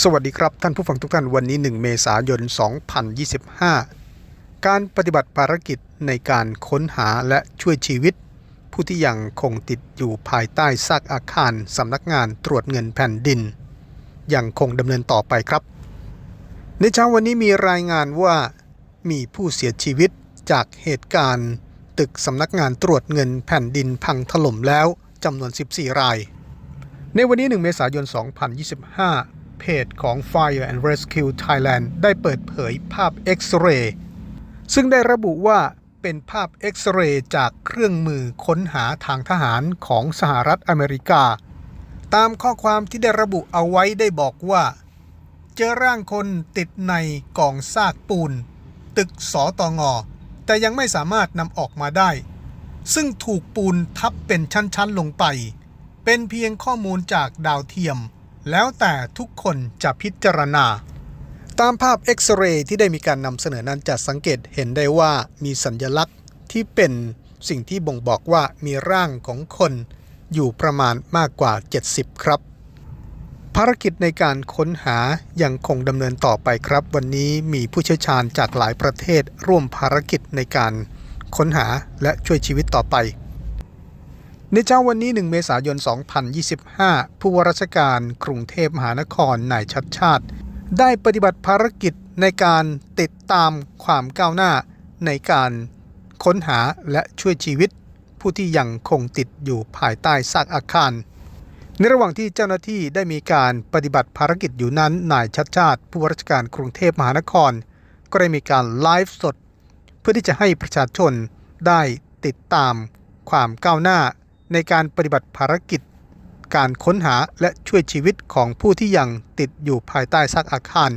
สวัสดีครับท่านผู้ฟังทุกท่านวันนี้ 1 เมษายน 2025 การปฏิบัติภารกิจในการค้นหาและช่วยชีวิต ผู้ที่ยังคงติดอยู่ภายใต้ซากอาคารสำนักงานตรวจเงินแผ่นดิน ยังคงดำเนินต่อไปครับ ในเช้าวันนี้มีรายงานว่ามีผู้เสียชีวิตจากเหตุการณ์ ตึกสำนักงานตรวจเงินแผ่นดินพังถล่มแล้วจำนวน 14 ราย ในวันนี้ 1 เมษายน 2025 เพจของ Fire and Rescue Thailand ได้เปิดเผยภาพเอ็กซเรย์ซึ่งได้ระบุว่าเป็นภาพเอ็กซเรย์จากเครื่องมือค้นหาทางทหารของสหรัฐอเมริกา ตามข้อความที่ได้ระบุเอาไว้ได้บอกว่า เจอร่างคนติดในกองซากปูน ตึกสอตองอ แต่ยังไม่สามารถนำออกมาได้ ซึ่งถูกปูนทับเป็นชั้นๆลงไป เป็นเพียงข้อมูลจากดาวเทียม แล้วแต่ทุกคนจะพิจารณา ตามภาพเอ็กซเรย์ที่ได้มีการนำเสนอนั้นจะสังเกตเห็นได้ว่ามีสัญญลักษณ์ที่เป็นสิ่งที่บ่งบอกว่ามีร่างของคนอยู่ประมาณมากกว่า 70 ครับ ภารกิจในการค้นหายังคงดำเนินต่อไปครับ วันนี้มีผู้เชี่ยวชาญจากหลายประเทศร่วมภารกิจในการค้นหาและช่วยชีวิตต่อไป ในเช้าวันนี้ 1 เมษายน 2025 ผู้ว่าราชการกรุงเทพมหานครนายชัดชาติ ได้ปฏิบัติภารกิจในการติดตามความก้าวหน้า ในการค้นหาและช่วยชีวิต ผู้ที่ยังคงติดอยู่ภายใต้ซากอาคาร ในระหว่างที่เจ้าหน้าที่ได้มีการปฏิบัติภารกิจอยู่นั้นนายชัดชาติ ผู้ว่าราชการกรุงเทพมหานคร ก็ได้มีการไลฟ์สด เพื่อที่จะให้ประชาชนได้ติดตามความก้าวหน้า ในการปฏิบัติภารกิจ การค้นหาและช่วยชีวิตของผู้ที่ยังติดอยู่ภายใต้ซากอาคาร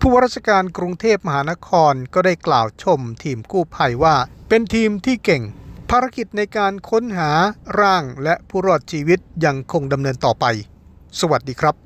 ผู้ว่าราชการกรุงเทพมหานครก็ได้กล่าวชมทีมกู้ภัยว่า เป็นทีมที่เก่ง ภารกิจในการค้นหาร่างและผู้รอดชีวิตยังคงดำเนินต่อไป สวัสดีครับ